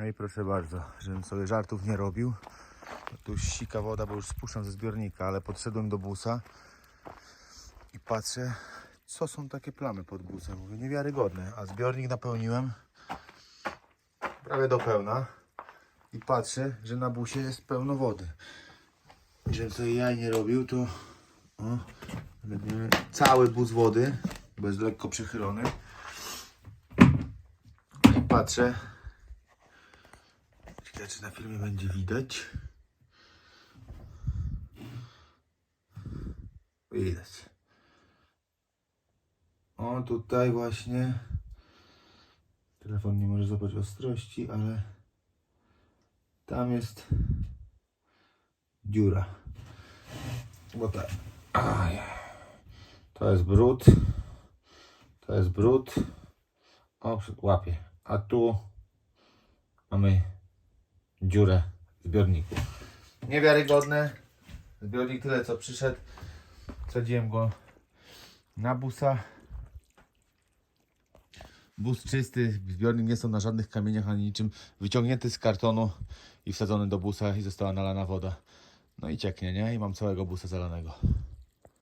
No i proszę bardzo, żebym sobie żartów nie robił. Tu sika woda, bo już spuszczam ze zbiornika, ale podszedłem do busa i patrzę, co są takie plamy pod busem. Mówię, niewiarygodne. A zbiornik napełniłem prawie do pełna i patrzę, że na busie jest pełno wody. Żebym sobie jaj nie robił, to o, cały bus wody, bo jest lekko przechylony. I patrzę, ciekawe czy na filmie będzie widać. Widać. O, tutaj właśnie telefon nie może złapać ostrości, ale tam jest dziura. Bo tak. Aj. To jest brud. To jest brud. O, łapie. A tu mamy dziurę w zbiorniku. Niewiarygodne. Zbiornik tyle co przyszedł. Wsadziłem go na busa. Bus czysty, zbiornik nie są na żadnych kamieniach ani niczym. Wyciągnięty z kartonu i wsadzony do busa i została nalana woda. No i cieknie, nie? I mam całego busa zalanego.